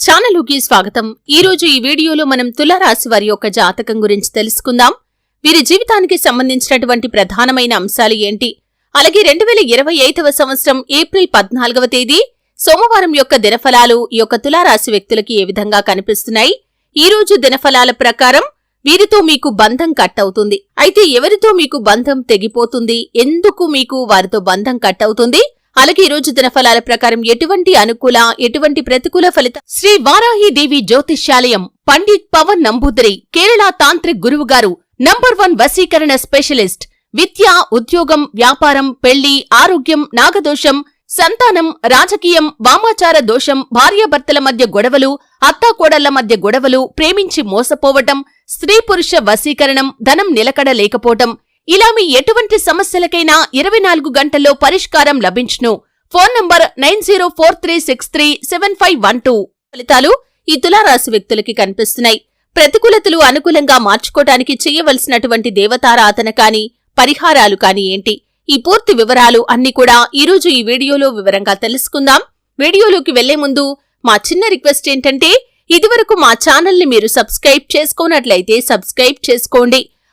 ఛానలుకి స్వాగతం. ఈ రోజు ఈ వీడియోలో మనం తులారాశి వారి యొక్క జాతకం గురించి తెలుసుకుందాం. వీరి జీవితానికి సంబంధించినటువంటి ప్రధానమైన అంశాలు ఏంటి? అలాగే రెండు వేల ఇరవై ఐదవ సంవత్సరం ఏప్రిల్ పద్నాలుగవ తేదీ సోమవారం యొక్క దినఫలాలు ఈ యొక్క తులారాశి వ్యక్తులకి ఏ విధంగా కనిపిస్తున్నాయి? ఈ రోజు దినఫలాల ప్రకారం వీరితో మీకు బంధం కట్ అవుతుంది. అయితే ఎవరితో మీకు బంధం తెగిపోతుంది? ఎందుకు మీకు వారితో బంధం కట్ అవుతుంది? అలాగే ఈ రోజు దినఫలాల ప్రకారం ఎటువంటి అనుకూల ఎటువంటి ప్రతికూల ఫలిత శ్రీ వారాహి దేవి జ్యోతిష్యాలయం పండిత్ పవన్ నంబూదరి కేరళ తాంత్రిక్ గురువు గారు నంబర్ వన్ వశీకరణ స్పెషలిస్ట్ విద్య ఉద్యోగం వ్యాపారం పెళ్ళి ఆరోగ్యం నాగదోషం సంతానం రాజకీయం వామాచార దోషం భార్యాభర్తల మధ్య గొడవలు అత్తాకోడళ్ళ మధ్య గొడవలు ప్రేమించి మోసపోవటం స్త్రీ పురుష వశీకరణం ధనం నిలకడ లేకపోవటం ఇలా మీ ఎటువంటి సమస్యలకైనా ఇరవై నాలుగు గంటల్లో పరిష్కారం లభించును. Phone number nine zero four three six three seven five one two. ఫలితాలు ఈ తులారాశి వ్యక్తులకి కనిపిస్తున్నాయి. ప్రతికూలతలు అనుకూలంగా మార్చుకోటానికి చేయవలసినటువంటి దేవతారాధన కాని పరిహారాలు కాని ఏంటి? ఈ పూర్తి వివరాలు అన్ని కూడా ఈరోజు ఈ వీడియోలో వివరంగా తెలుసుకుందాం. వీడియోలోకి వెళ్ళే ముందు మా చిన్న రిక్వెస్ట్ ఏంటంటే ఇదివరకు మా ఛానల్ని మీరు సబ్స్క్రైబ్ చేసుకోనట్లయితే సబ్స్క్రైబ్ చేసుకోండి.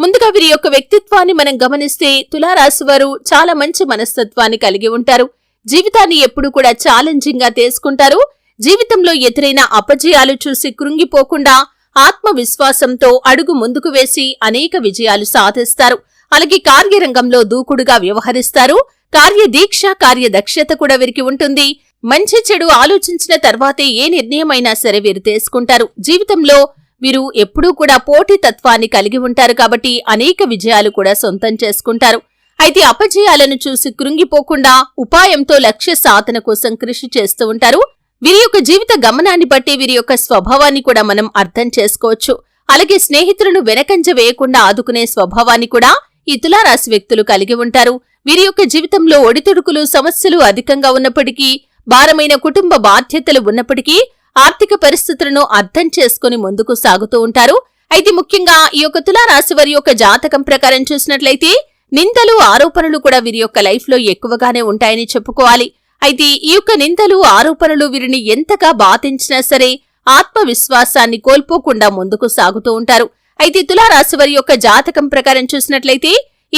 ముందుగా వీరి యొక్క వ్యక్తిత్వాన్ని మనం గమనిస్తే తులారాశి వారు చాలా మంచి మనస్తత్వాన్ని కలిగి ఉంటారు. జీవితాన్ని ఎప్పుడు కూడా ఛాలెంజింగ్గా తీసుకుంటారు. జీవితంలో ఎదురైన అపజయాలు చూసి కృంగిపోకుండా ఆత్మవిశ్వాసంతో అడుగు ముందుకు వేసి అనేక విజయాలు సాధిస్తారు. అలాగే కార్యరంగంలో దూకుడుగా వ్యవహరిస్తారు. కార్యదీక్ష కార్యదక్షత కూడా వీరికి ఉంటుంది. మంచి చెడు ఆలోచించిన తర్వాతే ఏ నిర్ణయమైనా సరే వీరు తీసుకుంటారు. జీవితంలో వీరు ఎప్పుడూ కూడా పోటీ తత్వాన్ని కలిగి ఉంటారు కాబట్టి అనేక విజయాలు కూడా సొంతం చేసుకుంటారు. అయితే అపజయాలను చూసి కృంగిపోకుండా ఉపాయంతో లక్ష్య సాధన కోసం కృషి చేస్తూ ఉంటారు. వీరి యొక్క జీవిత గమనాన్ని బట్టి వీరి యొక్క స్వభావాన్ని కూడా మనం అర్థం చేసుకోవచ్చు. అలాగే స్నేహితులను వెనకంజ వేయకుండా ఆదుకునే స్వభావాన్ని కూడా ఈ తులారాశి వ్యక్తులు కలిగి ఉంటారు. వీరి యొక్క జీవితంలో ఒడిదుడుకులు సమస్యలు అధికంగా ఉన్నప్పటికీ భారమైన కుటుంబ బాధ్యతలు ఉన్నప్పటికీ ఆర్థిక పరిస్థితులను అర్థం చేసుకుని ముందుకు సాగుతూ ఉంటారు. అయితే ముఖ్యంగా ఈ యొక్క తులారాశి వారి యొక్క జాతకం ప్రకారం చూసినట్లయితే నిందలు ఆరోపణలు కూడా వీరి యొక్క లైఫ్లో ఎక్కువగానే ఉంటాయని చెప్పుకోవాలి. అయితే ఈ యొక్క నిందలు ఆరోపణలు వీరిని ఎంతగా బాధించినా సరే ఆత్మవిశ్వాసాన్ని కోల్పోకుండా ముందుకు సాగుతూ ఉంటారు. అయితే తులారాశి వారి యొక్క జాతకం ప్రకారం చూసినట్లయితే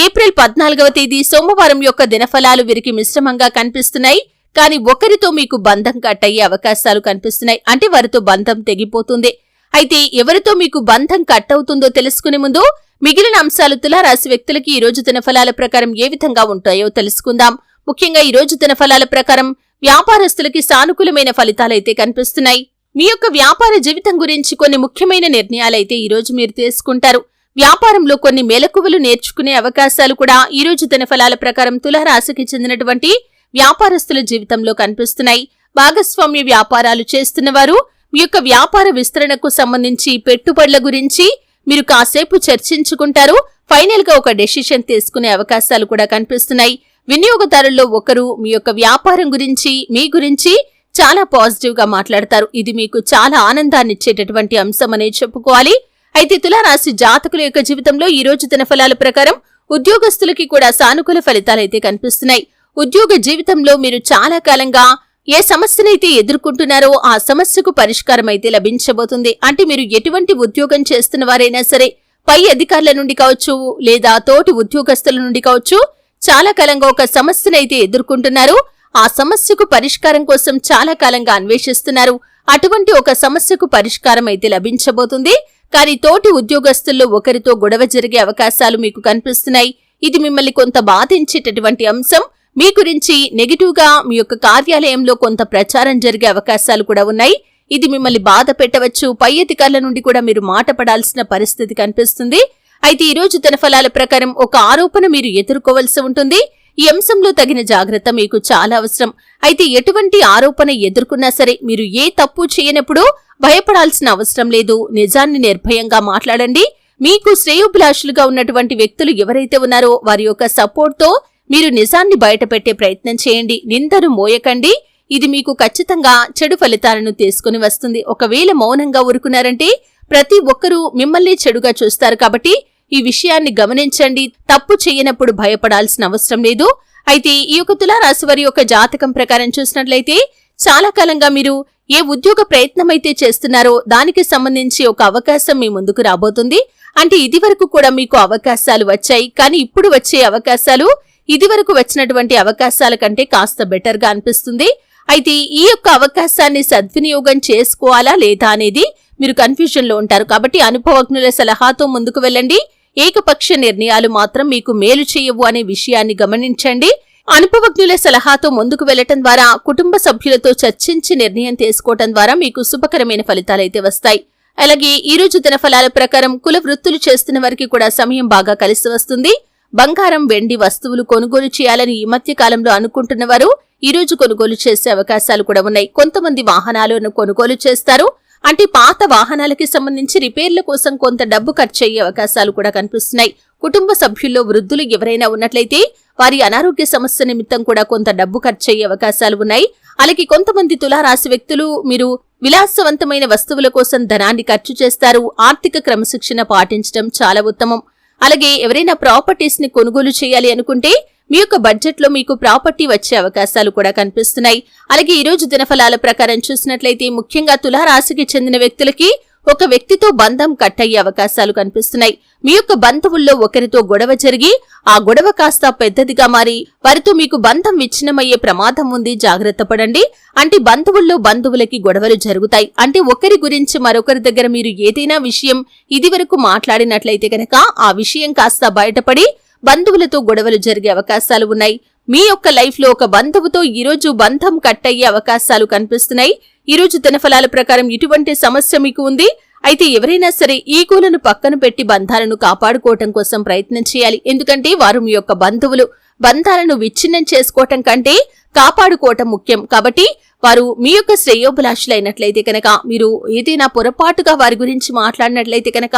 ఏప్రిల్ పద్నాలుగవ తేదీ సోమవారం యొక్క దినఫలాలు వీరికి మిశ్రమంగా కనిపిస్తున్నాయి. కానీ ఒకరితో మీకు బంధం కట్ అయ్యే అవకాశాలు కనిపిస్తున్నాయి. అంటే వారితో బంధం తెగిపోతుంది. అయితే ఎవరితో మీకు బంధం కట్ అవుతుందో తెలుసుకునే ముందు మిగిలిన అంశాలు తులారాశి వ్యక్తులకి ఈ రోజు దినఫలాల ప్రకారం ఏ విధంగా ఉంటాయో తెలుసుకుందాం. ముఖ్యంగా ఈ రోజు దినఫలాల ప్రకారం వ్యాపారస్తులకి సానుకూలమైన ఫలితాలైతే కనిపిస్తున్నాయి. మీ యొక్క వ్యాపార జీవితం గురించి కొన్ని ముఖ్యమైన నిర్ణయాలైతే ఈ రోజు మీరు తీసుకుంటారు. వ్యాపారంలో కొన్ని మెలకువలు నేర్చుకునే అవకాశాలు కూడా ఈ రోజు దినఫలాల ప్రకారం తులారాశికి చెందినటువంటి వ్యాపారస్తుల జీవితంలో కనిపిస్తున్నాయి. భాగస్వామ్య వ్యాపారాలు చేస్తున్నవారు మీ యొక్క వ్యాపార విస్తరణకు సంబంధించి పెట్టుబడుల గురించి మీరు కాసేపు చర్చించుకుంటారు. ఫైనల్గా ఒక డెసిషన్ తీసుకునే అవకాశాలు కూడా కనిపిస్తున్నాయి. వినియోగదారుల్లో ఒకరు మీ యొక్క వ్యాపారం గురించి మీ గురించి చాలా పాజిటివ్గా మాట్లాడతారు. ఇది మీకు చాలా ఆనందాన్ని ఇచ్చేటటువంటి అంశం అనేది చెప్పుకోవాలి. అయితే తులారాశి జాతకుల యొక్క జీవితంలో ఈ రోజు దిన ఫలాల ప్రకారం ఉద్యోగస్తులకి కూడా సానుకూల ఫలితాలైతే కనిపిస్తున్నాయి. ఉద్యోగ జీవితంలో మీరు చాలా కాలంగా ఏ సమస్యనైతే ఎదుర్కొంటున్నారో ఆ సమస్యకు పరిష్కారం అయితే లభించబోతుంది. అంటే మీరు ఎటువంటి ఉద్యోగం చేస్తున్న వారైనా సరే పై అధికారుల నుండి కావచ్చు లేదా తోటి ఉద్యోగస్తుల నుండి కావచ్చు చాలా కాలంగా ఒక సమస్యనైతే ఎదుర్కొంటున్నారు. ఆ సమస్యకు పరిష్కారం కోసం చాలా కాలంగా అన్వేషిస్తున్నారు. అటువంటి ఒక సమస్యకు పరిష్కారం అయితే లభించబోతుంది. కానీ తోటి ఉద్యోగస్తుల్లో ఒకరితో గొడవ జరిగే అవకాశాలు మీకు కనిపిస్తున్నాయి. ఇది మిమ్మల్ని కొంత బాధించేటటువంటి అంశం. మీ గురించి నెగిటివ్గా మీ యొక్క కార్యాలయంలో కొంత ప్రచారం జరిగే అవకాశాలు కూడా ఉన్నాయి. ఇది మిమ్మల్ని బాధ పెట్టవచ్చు. పై అధికారుల నుండి కూడా మీరు మాట పడాల్సిన పరిస్థితి కనిపిస్తుంది. అయితే ఈ రోజు తన ఫలాల ప్రకారం ఒక ఆరోపణ మీరు ఎదుర్కోవలసి ఉంటుంది. ఈ అంశంలో తగిన జాగ్రత్త మీకు చాలా అవసరం. అయితే ఎటువంటి ఆరోపణ ఎదుర్కొన్నా సరే మీరు ఏ తప్పు చేయనప్పుడు భయపడాల్సిన అవసరం లేదు. నిజాన్ని నిర్భయంగా మాట్లాడండి. మీకు శ్రేయోభిలాషులుగా ఉన్నటువంటి వ్యక్తులు ఎవరైతే ఉన్నారో వారి యొక్క సపోర్ట్తో మీరు నిజాన్ని బయటపెట్టే ప్రయత్నం చేయండి. నిందను మోయకండి. ఇది మీకు ఖచ్చితంగా చెడు ఫలితాలను తీసుకుని వస్తుంది. ఒకవేళ మౌనంగా ఊరుకున్నారంటే ప్రతి ఒక్కరూ మిమ్మల్ని చెడుగా చూస్తారు కాబట్టి ఈ విషయాన్ని గమనించండి. తప్పు చేయనప్పుడు భయపడాల్సిన అవసరం లేదు. అయితే ఈ యొక్క తులారాశి వారి యొక్క జాతకం ప్రకారం చూసినట్లయితే చాలా కాలంగా మీరు ఏ ఉద్యోగ ప్రయత్నం అయితే చేస్తున్నారో దానికి సంబంధించి ఒక అవకాశం మీ ముందుకు రాబోతుంది. అంటే ఇది వరకు కూడా మీకు అవకాశాలు వచ్చాయి. కానీ ఇప్పుడు వచ్చే అవకాశాలు ఇదివరకు వచ్చినటువంటి అవకాశాల కంటే కాస్త బెటర్గా అనిపిస్తుంది. అయితే ఈ యొక్క అవకాశాన్ని సద్వినియోగం చేసుకోవాలా లేదా అనేది మీరు కన్ఫ్యూజన్లో ఉంటారు. కాబట్టి అనుభవజ్ఞుల సలహాతో ముందుకు వెళ్ళండి. ఏకపక్ష నిర్ణయాలు మాత్రం మీకు మేలు చేయవు అనే విషయాన్ని గమనించండి. అనుభవజ్ఞుల సలహాతో ముందుకు వెళ్ళటం ద్వారా కుటుంబ సభ్యులతో చర్చించి నిర్ణయం తీసుకోవటం ద్వారా మీకు శుభకరమైన ఫలితాలైతే వస్తాయి. అలాగే ఈ రోజు దినఫలాల ప్రకారం కుల వృత్తులు చేస్తున్న వారికి కూడా సమయం బాగా కలిసి వస్తుంది. బంగారం వెండి వస్తువులు కొనుగోలు చేయాలని ఈ మధ్య కాలంలో అనుకుంటున్న వారు ఈ రోజు కొనుగోలు చేసే అవకాశాలు కూడా ఉన్నాయి. కొంతమంది వాహనాలను కొనుగోలు చేస్తారు. అంటే పాత వాహనాలకి సంబంధించి రిపేర్ల కోసం కొంత డబ్బు ఖర్చు అయ్యే అవకాశాలు కూడా కనిపిస్తున్నాయి. కుటుంబ సభ్యుల్లో వృద్ధులు ఎవరైనా ఉన్నట్లయితే వారి అనారోగ్య సమస్య నిమిత్తం కూడా కొంత డబ్బు ఖర్చు అయ్యే అవకాశాలు ఉన్నాయి. అలాగే కొంతమంది తులారాశి వ్యక్తులు మీరు విలాసవంతమైన వస్తువుల కోసం ధనాన్ని ఖర్చు చేస్తారు. ఆర్థిక క్రమశిక్షణ పాటించడం చాలా ఉత్తమం. అలాగే ఎవరైనా ప్రాపర్టీస్ని కొనుగోలు చేయాలి అనుకుంటే మీ యొక్క బడ్జెట్లో మీకు ప్రాపర్టీ వచ్చే అవకాశాలు కూడా కనిపిస్తున్నాయి. అలాగే ఈ రోజు దినఫలాల ప్రకారం చూసినట్లయితే ముఖ్యంగా తులారాశికి చెందిన వ్యక్తులకి ఒక వ్యక్తితో బంధం కట్ అయ్యే అవకాశాలు కనిపిస్తున్నాయి. మీ యొక్క బంధువుల్లో ఒకరితో గొడవ జరిగి ఆ గొడవ కాస్త పెద్దదిగా మారి వారితో మీకు బంధం విచ్ఛిన్నమయ్యే ప్రమాదం ఉంది. జాగ్రత్త పడండి. అంటే బంధువుల్లో బంధువులకి గొడవలు జరుగుతాయి. అంటే ఒకరి గురించి మరొకరి దగ్గర మీరు ఏదైనా విషయం ఇదివరకు మాట్లాడినట్లయితే గనక ఆ విషయం కాస్త బయటపడి బంధువులతో గొడవలు జరిగే అవకాశాలు ఉన్నాయి. మీ యొక్క లైఫ్లో ఒక బంధువుతో ఈరోజు బంధం కట్ అయ్యే అవకాశాలు కనిపిస్తున్నాయి. ఈ రోజు దినఫలాల ప్రకారం ఇటువంటి సమస్య మీకు ఉంది. అయితే ఎవరైనా సరే ఈగోలను పక్కన పెట్టి బంధాలను కాపాడుకోవటం కోసం ప్రయత్నం చేయాలి. ఎందుకంటే వారు మీ యొక్క బంధువులు. బంధాలను విచ్ఛిన్నం చేసుకోవటం కంటే కాపాడుకోవటం ముఖ్యం. కాబట్టి వారు మీ యొక్క శ్రేయోభిలాషులైనట్లయితే కనుక మీరు ఏదైనా పొరపాటుగా వారి గురించి మాట్లాడినట్లయితే కనుక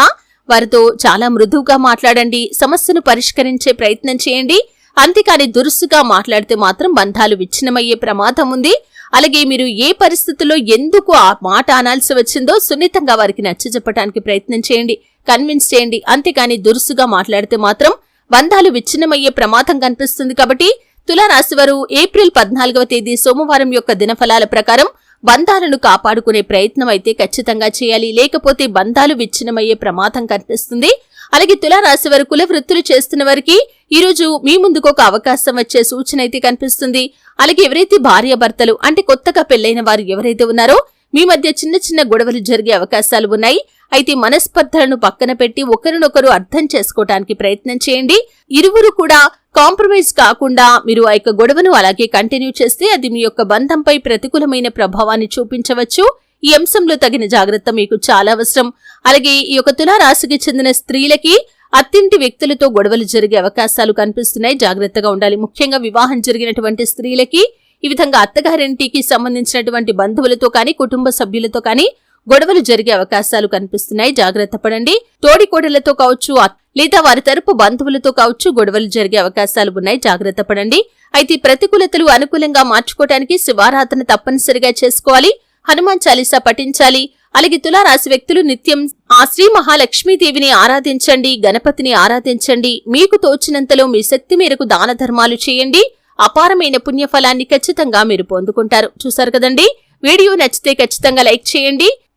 వారితో చాలా మృదువుగా మాట్లాడండి. సమస్యను పరిష్కరించే ప్రయత్నం చేయండి. అంతేకాని దురుసుగా మాట్లాడితే మాత్రం బంధాలు విచ్ఛిన్నమయ్యే ప్రమాదం ఉంది. అలాగే మీరు ఏ పరిస్థితుల్లో ఎందుకు ఆ మాట అనాల్సి వచ్చిందో సున్నితంగా వారికి నచ్చజెప్పడానికి ప్రయత్నం చేయండి కన్విన్స్ చేయండి. అంతేకాని దురుసుగా మాట్లాడితే మాత్రం బంధాలు విచ్ఛిన్నమయ్యే ప్రమాదం కనిపిస్తుంది కాబట్టి తులారాశివారు ఏప్రిల్ పద్నాలుగవ తేదీ సోమవారం యొక్క దినఫలాల ప్రకారం బంధాలను కాపాడుకునే ప్రయత్నం అయితే ఖచ్చితంగా చేయాలి. లేకపోతే బంధాలు విచ్ఛిన్నమయ్యే ప్రమాదం కనిపిస్తుంది. అలాగే తులారాశి వారు కుల వృత్తులు చేస్తున్న వారికి ఈ రోజు మీ ముందుకు ఒక అవకాశం వచ్చే సూచన అయితే కనిపిస్తుంది. అలాగే ఎవరైతే భార్యాభర్తలు అంటే కొత్తగా పెళ్ళైన వారు ఎవరైతే ఉన్నారో మీ మధ్య చిన్న చిన్న గొడవలు జరిగే అవకాశాలు ఉన్నాయి. అయితే మనస్పర్ధలను పక్కన పెట్టి ఒకరినొకరు అర్థం చేసుకోవటానికి ప్రయత్నం చేయండి. ఇరువురు కూడా కాంప్రమైజ్ కాకుండా మీరు ఆ యొక్క గొడవను అలాగే కంటిన్యూ చేస్తే అది మీ యొక్క బంధంపై ప్రతికూలమైన ప్రభావాన్ని చూపించవచ్చు. ఈ అంశంలో తగిన జాగ్రత్త మీకు చాలా అవసరం. అలాగే ఈ యొక్క తులారాశికి చెందిన స్త్రీలకి అత్తింటి వ్యక్తులతో గొడవలు జరిగే అవకాశాలు కనిపిస్తున్నాయి. జాగ్రత్తగా ఉండాలి. ముఖ్యంగా వివాహం జరిగినటువంటి స్త్రీలకి ఈ విధంగా అత్తగారింటికి సంబంధించినటువంటి బంధువులతో కానీ కుటుంబ సభ్యులతో కానీ గొడవలు జరిగే అవకాశాలు కనిపిస్తున్నాయి. జాగ్రత్త పడండి. తోడికోడలతో కావచ్చు లేదా వారి తరపు బంధువులతో కావచ్చు గొడవలు జరిగే అవకాశాలు ఉన్నాయి. జాగ్రత్త పడండి. అయితే ప్రతికూలతలు అనుకూలంగా మార్చుకోవటానికి శివారాధన తప్పనిసరిగా చేసుకోవాలి. హనుమాన్ చాలీసా పఠించాలి. అలాగే తులారాశి వ్యక్తులు నిత్యం ఆ శ్రీ మహాలక్ష్మీదేవిని ఆరాధించండి గణపతిని ఆరాధించండి. మీకు తోచినంతలో మీ శక్తి మేరకు దాన ధర్మాలు చేయండి. అపారమైన పుణ్యఫలాన్ని ఖచ్చితంగా మీరు పొందుకుంటారు. చూసారు కదండి? వీడియో నచ్చితే ఖచ్చితంగా లైక్ చేయండి.